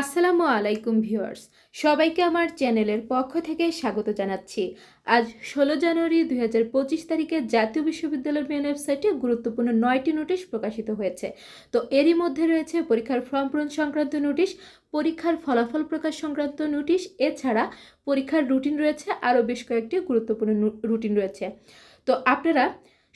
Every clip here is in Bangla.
আসসালামু আলাইকুম ভিউয়ার্স, সবাইকে আমার চ্যানেলের পক্ষ থেকে স্বাগত জানাচ্ছি। আজ ষোলো জানুয়ারি দুই হাজার পঁচিশ তারিখে জাতীয় বিশ্ববিদ্যালয়ের মেন ওয়েবসাইটে গুরুত্বপূর্ণ নয়টি নোটিশ প্রকাশিত হয়েছে। তো এরই মধ্যে রয়েছে পরীক্ষার ফর্ম পূরণ সংক্রান্ত নোটিশ, পরীক্ষার ফলাফল প্রকাশ সংক্রান্ত নোটিশ, এছাড়া পরীক্ষার রুটিন রয়েছে, আরও বেশ কয়েকটি গুরুত্বপূর্ণ রুটিন রয়েছে। তো আপনারা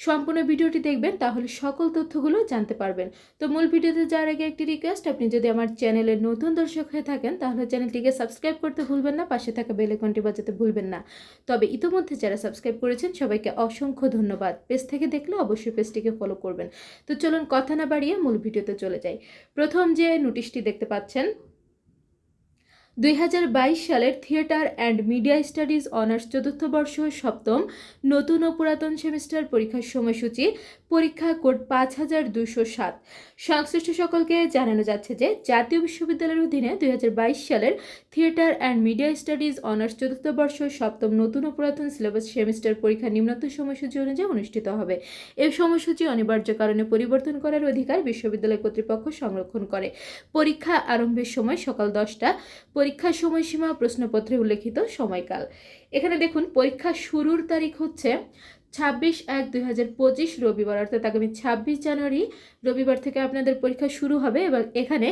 সম্পূর্ণ ভিডিওটি দেখবেন, তাহলে সকল তথ্যগুলো জানতে পারবেন। তো মূল ভিডিওতে যাওয়ার আগে একটি রিকোয়েস্ট আপনি যদি আমার চ্যানেলের নতুন দর্শক হয়ে থাকেন, তাহলে চ্যানেলটিকে সাবস্ক্রাইব করতে ভুলবেন না, পাশে থাকা বেল আইকনটি বাজাতে ভুলবেন না। তবে ইতিমধ্যে যারা সাবস্ক্রাইব করেছেন, সবাইকে অসংখ্য ধন্যবাদ। পেজ থেকে দেখলে অবশ্যই পেজটিকে ফলো করবেন। তো চলুন কথা না বাড়িয়ে মূল ভিডিওতে চলে যাই। প্রথম যে নোটিশটি দেখতে পাচ্ছেন দুই হাজার বাইশ সালের theatre and media studies honours চতুর্থ বর্ষ সপ্তম নতুন ও পুরাতন সেমিস্টার পরীক্ষার সময়সূচি, পরীক্ষা কোড পাঁচ হাজার দুশো সাত। সংশ্লিষ্ট সকলকে জানানো যাচ্ছে যে জাতীয় বিশ্ববিদ্যালয়ের অধীনে দুই হাজার বাইশ সালের theatre and media studies honours চতুর্থ বর্ষ সপ্তম নতুন ও পুরাতন সিলেবাস সেমিস্টার পরীক্ষা নিম্নত সময়সূচি অনুযায়ী অনুষ্ঠিত হবে। এই সময়সূচি অনিবার্য কারণে পরিবর্তন করার অধিকার বিশ্ববিদ্যালয় কর্তৃপক্ষ সংরক্ষণ করে। পরীক্ষা আরম্ভের সময় সকাল দশটা পরীক্ষার সময়সীমা প্রশ্নপত্রে উল্লেখিত সময়কাল। এখানে দেখুন, পরীক্ষা শুরুর তারিখ হচ্ছে ছাব্বিশ এক দুই হাজার পঁচিশ রবিবার, অর্থাৎ আগামী ছাব্বিশ জানুয়ারি রবিবার থেকে আপনাদের পরীক্ষা শুরু হবে এবং এখানে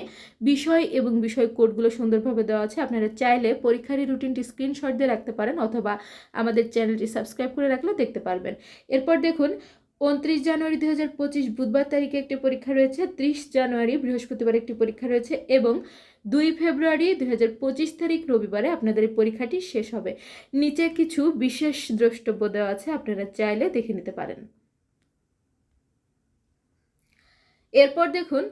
বিষয় এবং বিষয় কোডগুলো সুন্দরভাবে দেওয়া আছে। আপনারা চাইলে পরীক্ষার এই রুটিনটি স্ক্রিনশট দিয়ে রাখতে পারেন অথবা আমাদের চ্যানেলটি সাবস্ক্রাইব করে রাখলে দেখতে পারবেন। এরপর দেখুন উনত্রিশ জানুয়ারি দুই হাজার পঁচিশ বুধবার তারিখে একটি পরীক্ষা রয়েছে, ত্রিশ জানুয়ারি বৃহস্পতিবার একটি পরীক্ষা রয়েছে এবং দুই ফেব্রুয়ারি দুই হাজার পঁচিশ তারিখ রবিবারে আপনাদের এই পরীক্ষাটি শেষ হবে। নিচে কিছু বিশেষ দ্রষ্টব্য দেওয়া আছে, আপনারা চাইলে দেখে নিতে পারেন। এরপর দেখুন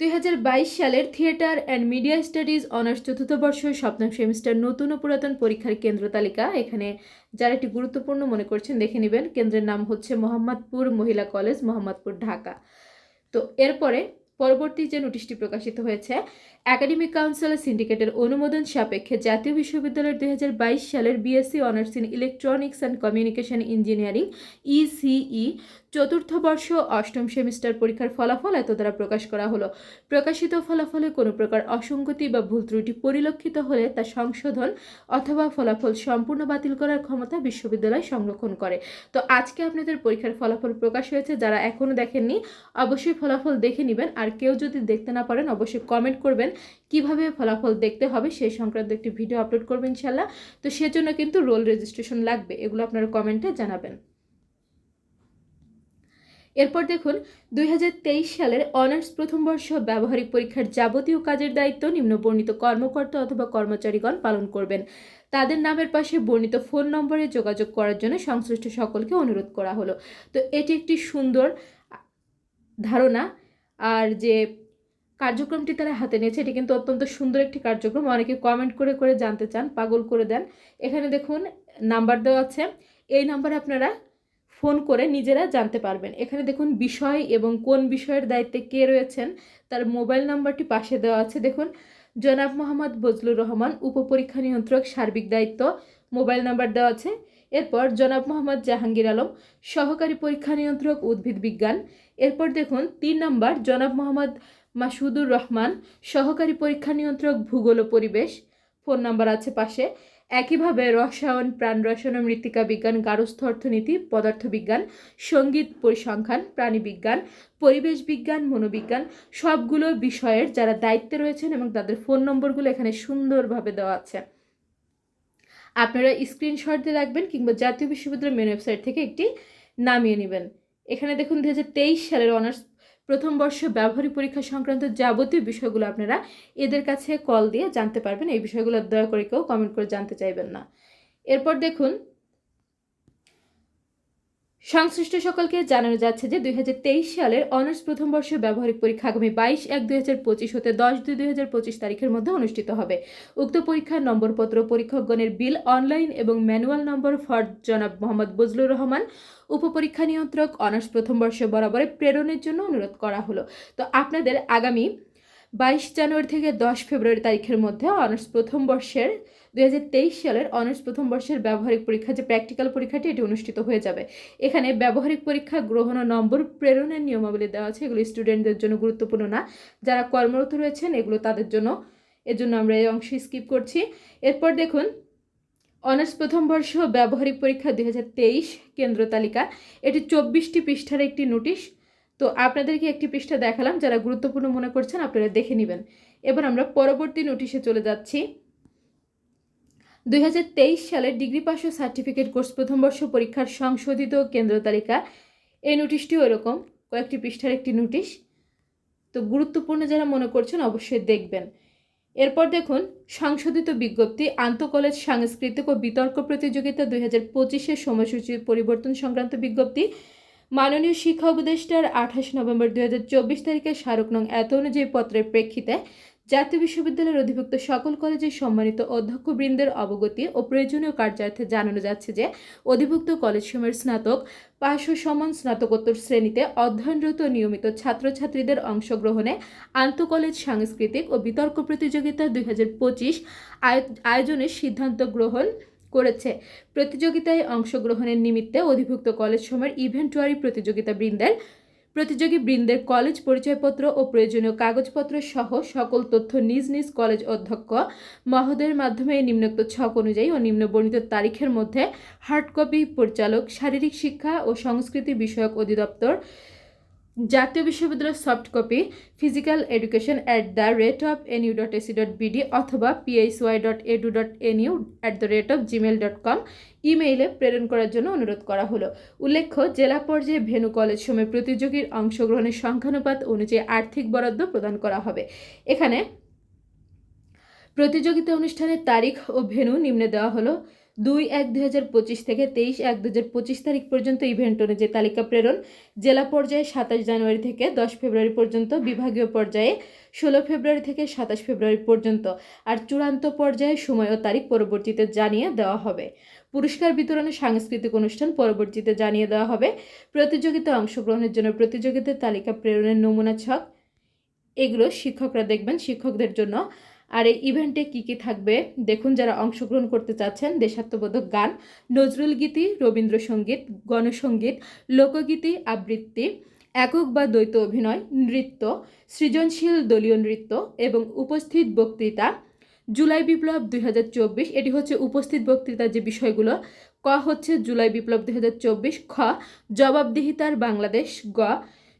দুই হাজার বাইশ সালের theatre and media studies honours চতুর্থ বর্ষ সপ্তম সেমিস্টার নতুন ও পুরাতন পরীক্ষার কেন্দ্র তালিকা। এখানে যারা একটি গুরুত্বপূর্ণ মনে করছেন, দেখে নেবেন। কেন্দ্রের নাম হচ্ছে মোহাম্মদপুর মহিলা কলেজ, মোহাম্মদপুর ঢাকা। তো এরপরে পরবর্তী যে নোটিশটি প্রকাশিত হয়েছে একাডেমিক কাউন্সিল সিন্ডিকেটের অনুমোদন সাপেক্ষে জাতীয় বিশ্ববিদ্যালয়ের দু হাজার বাইশ সালের BSc honours in electronics and communication engineering ECE চতুর্থ বর্ষ, অষ্টম সেমিস্টার পরীক্ষার ফলাফল এত দ্বারা প্রকাশ করা হলো। প্রকাশিত ফলাফলে কোনো প্রকার অসঙ্গতি বা ভুল ত্রুটি পরিলক্ষিত হলে তা সংশোধন অথবা ফলাফল সম্পূর্ণ বাতিল করার ক্ষমতা বিশ্ববিদ্যালয় সংরক্ষণ করে। তো আজকে আপনাদের পরীক্ষার ফলাফল প্রকাশ হয়েছে, যারা এখনও দেখেননি, অবশ্যই ফলাফল দেখে নেবেন। আর কেউ যদি দেখতে না পারেন, অবশ্যই কমেন্ট করবেন। কীভাবে ফলাফল দেখতে হবে সেই সংক্রান্ত একটি ভিডিও আপলোড করবেন ইনশাল্লাহ তো সেজন্য কিন্তু রোল রেজিস্ট্রেশন লাগবে, এগুলো আপনারা কমেন্টে জানাবেন। এরপর দেখুন, দুই হাজার তেইশ সালের অনার্স প্রথম বর্ষ ব্যবহারিক পরীক্ষার যাবতীয় কাজের দায়িত্ব নিম্নবর্ণিত কর্মকর্তা অথবা কর্মচারীগণ পালন করবেন। তাদের নামের পাশে বর্ণিত ফোন নম্বরে যোগাযোগ করার জন্য সংশ্লিষ্ট সকলকে অনুরোধ করা হলো। তো এটি একটি সুন্দর ধারণা, আর যে কার্যক্রমটি তারা হাতে নিয়েছে। এটি কিন্তু অত্যন্ত সুন্দর একটি কার্যক্রম। অনেকে কমেন্ট করে করে জানতে চান, পাগল করে দেন। এখানে দেখুন নাম্বার দেওয়া আছে। এই নাম্বারে আপনারা ফোন করে নিজেরা জানতে পারবেন। এখানে দেখুন, বিষয় এবং কোন বিষয়ের দায়িত্বে কে রয়েছেন, তার মোবাইল নাম্বারটি পাশে দেওয়া আছে। দেখুন, জনাব মোহাম্মদ বজলুর রহমান, উপপরীক্ষা নিয়ন্ত্রক, সার্বিক দায়িত্ব মোবাইল নাম্বার দেওয়া আছে। এরপর জনাব মোহাম্মদ জাহাঙ্গীর আলম, সহকারী পরীক্ষা নিয়ন্ত্রক, উদ্ভিদ বিজ্ঞান। এরপর দেখুন, তিন নম্বর জনাব মোহাম্মদ মাসুদুর রহমান, সহকারী পরীক্ষা নিয়ন্ত্রক, ভূগোল পরিবেশ। ফোন নাম্বার আছে পাশে। একইভাবে রসায়ন, প্রাণ রসায়ন মৃত্তিকা বিজ্ঞান, গারস্থ অর্থনীতি পদার্থবিজ্ঞান সংগীত পরিসংখ্যান প্রাণীবিজ্ঞান পরিবেশ বিজ্ঞান, মনোবিজ্ঞান, সবগুলো বিষয়ের যারা দায়িত্বে রয়েছেন এবং তাদের ফোন নম্বরগুলো এখানে সুন্দরভাবে দেওয়া আছে। আপনারা স্ক্রিনশট দিয়ে রাখবেন কিংবা জাতীয় বিশ্ববিদ্যালয়ের মেন ওয়েবসাইট থেকে একটি নামিয়ে নেবেন। এখানে দেখুন দু হাজার তেইশ সালের অনার্স প্রথম বর্ষ ব্যবহারিক পরীক্ষা সংক্রান্ত যাবতীয় বিষয়গুলো আপনারা এদের কাছে কল দিয়ে জানতে পারবেন। এই বিষয়গুলো দয়া করে কেউ কমেন্ট করে জানতে চাইবেন না। এরপর দেখুন সংশ্লিষ্ট সকলকে জানানো যাচ্ছে যে দুই হাজার তেইশ সালের অনার্স প্রথম বর্ষ ব্যবহারিক পরীক্ষা আগামী বাইশ এক দুই হাজার পঁচিশ হতে দশ দুই দুই হাজার পঁচিশ তারিখের মধ্যে অনুষ্ঠিত হবে। উক্ত পরীক্ষার নম্বরপত্র পরীক্ষকগণের বিল অনলাইন এবং ম্যানুয়াল নম্বর ফর জনাব মোহাম্মদ বজলুর রহমান, উপপরীক্ষা নিয়ন্ত্রক, অনার্স প্রথম বর্ষ বরাবরে প্রেরণের জন্য অনুরোধ করা হলো। তো আপনাদের আগামী বাইশ জানুয়ারি থেকে দশ ফেব্রুয়ারি তারিখের মধ্যে অনার্স প্রথম বর্ষের দুই হাজার তেইশ সালের অনার্স প্রথম বর্ষের ব্যবহারিক পরীক্ষা যে প্র্যাকটিক্যাল পরীক্ষাটি, এটি অনুষ্ঠিত হয়ে যাবে। এখানে ব্যবহারিক পরীক্ষা, গ্রহণ ও নম্বর প্রেরণের নিয়মাবলী দেওয়া আছে। এগুলো স্টুডেন্টদের জন্য গুরুত্বপূর্ণ না। যারা কর্মরত রয়েছেন, এগুলো তাদের জন্য এজন্য আমরা এই অংশ স্কিপ করছি। এরপর দেখুন, অনার্স প্রথম বর্ষ ব্যবহারিক পরীক্ষা দুই হাজার তেইশ, কেন্দ্র তালিকা। এটি চব্বিশটি পৃষ্ঠার একটি নোটিশ। তো আপনাদেরকে একটি পৃষ্ঠা দেখালাম। যারা গুরুত্বপূর্ণ মনে করছেন, আপনারা দেখে নেবেন। এবার আমরা পরবর্তী নোটিশে চলে যাচ্ছি। দু হাজার তেইশ সালের ডিগ্রি পাস ও সার্টিফিকেট কোর্স প্রথম বর্ষ পরীক্ষার সংশোধিত কেন্দ্র তালিকা। এই নোটিশটিও এরকম কয়েকটি পৃষ্ঠার একটি নোটিশ। তো গুরুত্বপূর্ণ যারা মনে করছেন অবশ্যই দেখবেন। এরপর দেখুন, সংশোধিত বিজ্ঞপ্তি, আন্তঃকলেজ সাংস্কৃতিক ও বিতর্ক প্রতিযোগিতা দুই হাজার পঁচিশের সময়সূচির পরিবর্তন সংক্রান্ত বিজ্ঞপ্তি। মাননীয় শিক্ষা উপদেষ্টার আঠাশ নভেম্বর দুই হাজার চব্বিশ তারিখে স্মারক নং এত অনুযায়ী পত্রের প্রেক্ষিতে জাতীয় বিশ্ববিদ্যালয়ের অধিভুক্ত সকল কলেজের সম্মানিত অধ্যক্ষবৃন্দের অবগতি ও প্রয়োজনীয় কার্যার্থে জানানো যাচ্ছে যে, অধিভুক্ত কলেজসমূহের স্নাতক পাশ ও সমান স্নাতকোত্তর শ্রেণীতে অধ্যয়নরত নিয়মিত ছাত্রছাত্রীদের অংশগ্রহণে আন্তঃকলেজ সাংস্কৃতিক ও বিতর্ক প্রতিযোগিতা দুই হাজার পঁচিশ আয়োজনের সিদ্ধান্ত গ্রহণ করেছে। প্রতিযোগিতায় অংশগ্রহণের নিমিত্তে অধিভুক্ত কলেজ সময়ের ইভেন্টুয়ারি প্রতিযোগিতা বৃন্দের প্রতিযোগী বৃন্দের কলেজ পরিচয়পত্র ও প্রয়োজনীয় কাগজপত্র সহ সকল তথ্য নিজ নিজ কলেজ অধ্যক্ষ মহোদয়ের মাধ্যমে নিম্নোক্ত ছক অনুযায়ী ও নিম্ন বর্ণিত তারিখের মধ্যে হার্ড কপি পরিচালক, শারীরিক শিক্ষা ও সংস্কৃতি বিষয়ক অধিদপ্তর জাতীয় বিশ্ববিদ্যালয়ের soft copy physical education at the rate of NU dot AC dot BD অথবা PHY dot edu dot NU at the rate of Gmail dot com ইমেইলে প্রেরণ করার জন্য অনুরোধ করা হলো। উল্লেখ্য, জেলা পর্যায়ে ভেনু কলেজ সময় প্রতিযোগীর অংশগ্রহণের সংখ্যানুপাত অনুযায়ী আর্থিক বরাদ্দ প্রদান করা হবে। এখানে প্রতিযোগিতা অনুষ্ঠানের তারিখ ও ভেনু নিম্নে দেওয়া হলো। দুই এক দুই হাজার পঁচিশ থেকে তেইশ এক দু হাজার পঁচিশ তারিখ পর্যন্ত ইভেন্ট অনুযায়ী তালিকা প্রেরণ। জেলা পর্যায়ে সাতাশ জানুয়ারি থেকে দশ ফেব্রুয়ারি পর্যন্ত, বিভাগীয় পর্যায়ে ষোলো ফেব্রুয়ারি থেকে সাতাশ ফেব্রুয়ারি পর্যন্ত আর চূড়ান্ত পর্যায়ে সময় ও তারিখ পরবর্তীতে জানিয়ে দেওয়া হবে। পুরস্কার বিতরণে সাংস্কৃতিক অনুষ্ঠান পরবর্তীতে জানিয়ে দেওয়া হবে। প্রতিযোগিতা অংশগ্রহণের জন্য প্রতিযোগিতার তালিকা প্রেরণের নমুনা ছক। এগুলো শিক্ষকরা দেখবেন। শিক্ষকদের জন্য আর এই ইভেন্টে কী কী থাকবে? দেখুন, যারা অংশগ্রহণ করতে চাচ্ছেন, দেশাত্মবোধক গান, নজরুল গীতি, রবীন্দ্রসঙ্গীত, গণসঙ্গীত, লোকগীতি, আবৃত্তি, একক বা দ্বৈত অভিনয়, নৃত্য, সৃজনশীল দলীয় নৃত্য এবং উপস্থিত বক্তৃতা। জুলাই বিপ্লব দুই হাজার চব্বিশ, এটি হচ্ছে উপস্থিত বক্তৃতার যে বিষয়গুলো। ক হচ্ছে জুলাই বিপ্লব দুই খ, জবাবদিহিতার বাংলাদেশ, গ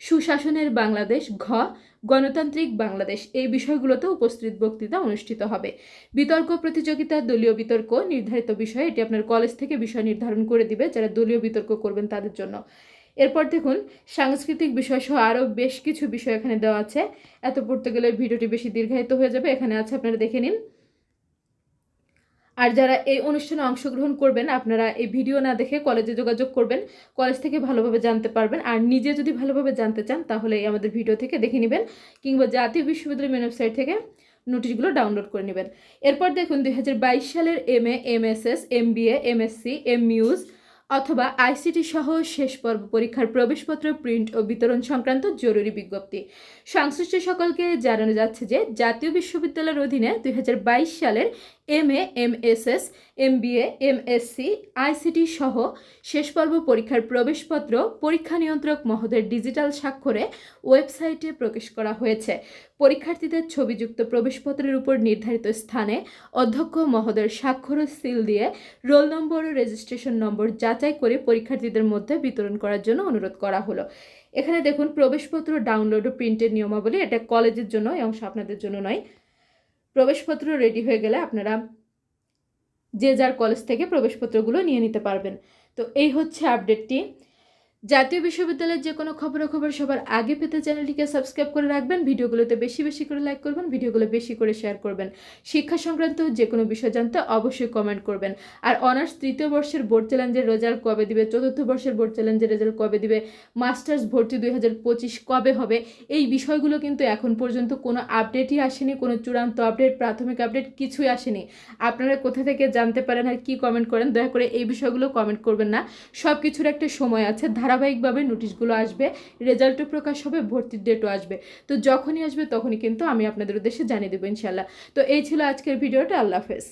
সুশাসনের বাংলাদেশ, ঘ, গণতান্ত্রিক বাংলাদেশ এই বিষয়গুলোতে উপস্থিত বক্তৃতা অনুষ্ঠিত হবে। বিতর্ক প্রতিযোগিতা, দলীয় বিতর্ক নির্ধারিত বিষয় এটি আপনার কলেজ থেকে বিষয় নির্ধারণ করে দিবে যারা দলীয় বিতর্ক করবেন তাদের জন্য। এরপর দেখুন, সাংস্কৃতিক বিষয় সহ আরও বেশ কিছু বিষয় এখানে দেওয়া আছে। এত পড়তে গেলে ভিডিওটি বেশি দীর্ঘায়িত হয়ে যাবে। এখানে আছে, আপনারা দেখে নিন। আর যারা এই অনুষ্ঠানে অংশগ্রহণ করবেন, আপনারা এই ভিডিও না দেখে কলেজে যোগাযোগ করবেন। কলেজ থেকে ভালোভাবে জানতে পারবেন। আর নিজে যদি ভালোভাবে জানতে চান, তাহলে আমাদের ভিডিও থেকে দেখে নেবেন কিংবা জাতীয় বিশ্ববিদ্যালয় মেন ওয়েবসাইট থেকে নোটিশগুলো ডাউনলোড করে নেবেন। এরপর দেখুন, দুই হাজার বাইশ সালের M A M S S M B A M S C M use অথবা আইসিটি সহ শেষ পর্ব পরীক্ষার প্রবেশপত্র, প্রিন্ট ও বিতরণ সংক্রান্ত জরুরি বিজ্ঞপ্তি। সংশ্লিষ্ট সকলকে জানানো যাচ্ছে যে, জাতীয় বিশ্ববিদ্যালয়ের অধীনে দুই হাজার বাইশ সালের M A M S S M B A M S C ICT সহ শেষ পর্ব পরীক্ষার প্রবেশপত্র পরীক্ষা নিয়ন্ত্রক মহোদয়ের ডিজিটাল স্বাক্ষরে ওয়েবসাইটে প্রকাশ করা হয়েছে। পরীক্ষার্থীদের ছবিযুক্ত প্রবেশপত্রের উপর নির্ধারিত স্থানে অধ্যক্ষ মহোদয়ের স্বাক্ষর সিল দিয়ে রোল নম্বর ও রেজিস্ট্রেশন নম্বর যাচাই করে পরীক্ষার্থীদের মধ্যে বিতরণ করার জন্য অনুরোধ করা হলো। এখানে দেখুন, প্রবেশপত্র ডাউনলোড ও প্রিন্টের নিয়মাবলী, এটা কলেজের জন্য, এই অংশ আপনাদের জন্য নয়। প্রবেশপত্র রেডি হয়ে গেলে আপনারা যে যার কলেজ থেকে প্রবেশপত্রগুলো নিয়ে নিতে পারবেন। তো এই হচ্ছে আপডেটটি জাতীয় বিশ্ববিদ্যালয়ের যে কোনো খবরাখবর সবার আগে পেতে চ্যানেলটিকে সাবস্ক্রাইব করে রাখবেন। ভিডিওগুলোতে বেশি বেশি করে লাইক করবেন, ভিডিওগুলো বেশি করে শেয়ার করবেন। শিক্ষা সংক্রান্ত যে কোনো বিষয় জানতে অবশ্যই কমেন্ট করবেন। আর অনার্স তৃতীয় বর্ষের বোর্ড চ্যালেঞ্জের রেজাল্ট কবে দিবে, চতুর্থ বর্ষের বোর্ড চ্যালেঞ্জের রেজাল্ট কবে দিবে, মাস্টার্স ভর্তি দুই হাজার পঁচিশ কবে হবে, এই বিষয়গুলো কিন্তু এখন পর্যন্ত কোনো আপডেটই আসেনি, কোনো চূড়ান্ত আপডেট, প্রাথমিক আপডেট কিছুই আসেনি। আপনারা কোথা থেকে জানতে পারেন আর কি কমেন্ট করেন, দয়া করে এই বিষয়গুলো কমেন্ট করবেন না। সব কিছুর একটা সময় আছে ধারাবাহিকভাবে নোটিশগুলো আসবে, রেজাল্টও প্রকাশ হবে, ভর্তির ডেটও আসবে। তো যখনই আসবে তখনই কিন্তু আমি আপনাদের উদ্দেশ্যে জানিয়ে দেবো ইনশাল্লাহ তো এই ছিল আজকের ভিডিওটা, আল্লাহ হাফেজ।